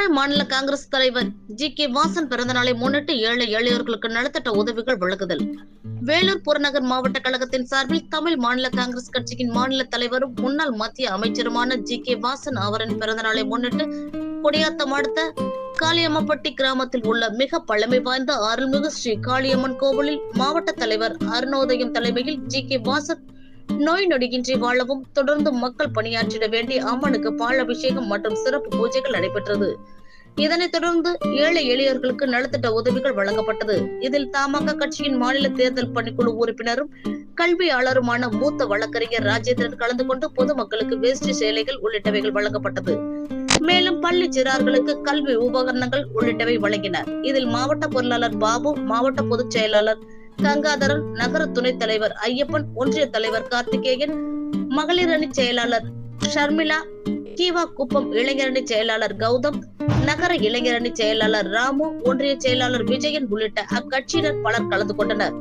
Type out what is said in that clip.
தமிழ் மாநில காங்கிரஸ் தலைவர் G K Vasan பிறந்தநாளை முன்னிட்டு ஏழை எளியோர்களுக்கு நலத்திட்ட உதவிகள் வழங்குதல். வேலூர் புறநகர் மாவட்ட கழகத்தின் சார்பில் தமிழ் மாநில காங்கிரஸ் கட்சியின் மாநில தலைவரும் முன்னாள் மத்திய அமைச்சருமான ஜி கே வாசன் அவரின் பிறந்தநாளை முன்னிட்டு கொடியாத்தம் அடுத்த காளியம்மப்பட்டி கிராமத்தில் உள்ள மிக பழமை வாய்ந்த அருள்மிகு ஸ்ரீ காளியம்மன் கோவிலில் மாவட்ட தலைவர் அருணோதயம் தலைமையில் ஜி கே வாசன் நோய் நொடியின்றி வாழவும் தொடர்ந்து மக்கள் பணியாற்றிட வேண்டி அம்மனுக்கு பால் அபிஷேகம் மற்றும் சிறப்பு பூஜைகள் நடைபெற்றது. இதனைத் தொடர்ந்து ஏழை எளியவர்களுக்கு நலத்திட்ட உதவிகள் வழங்கப்பட்டது. இதில் தமாக கட்சியின் மாநில தேர்தல் பணிக்குழு உறுப்பினரும் கல்வியாளருமான மூத்த வழக்கறிஞர் ராஜேந்திரன் கலந்து கொண்டு பொதுமக்களுக்கு வேஷ்டி சேலைகள் உள்ளிட்டவைகள் வழங்கப்பட்டது. மேலும் பள்ளி சிறார்களுக்கு கல்வி உபகரணங்கள் உள்ளிட்டவை வழங்கினர். இதில் மாவட்ட பொருளாளர் பாபு மாவட்ட பொதுச் செயலாளர் கங்காதரன் நகர துணைத் தலைவர் ஐயப்பன் ஒன்றிய தலைவர் கார்த்திகேயன் மகளிர் அணி செயலாளர் ஷர்மிளா கீவா குப்பம் இளைஞரணி செயலாளர் கௌதம் நகர இளைஞரணி செயலாளர் ராமு ஒன்றிய செயலாளர் விஜயன் உள்ளிட்ட அக்கட்சியினர் பலர் கலந்து கொண்டனர்.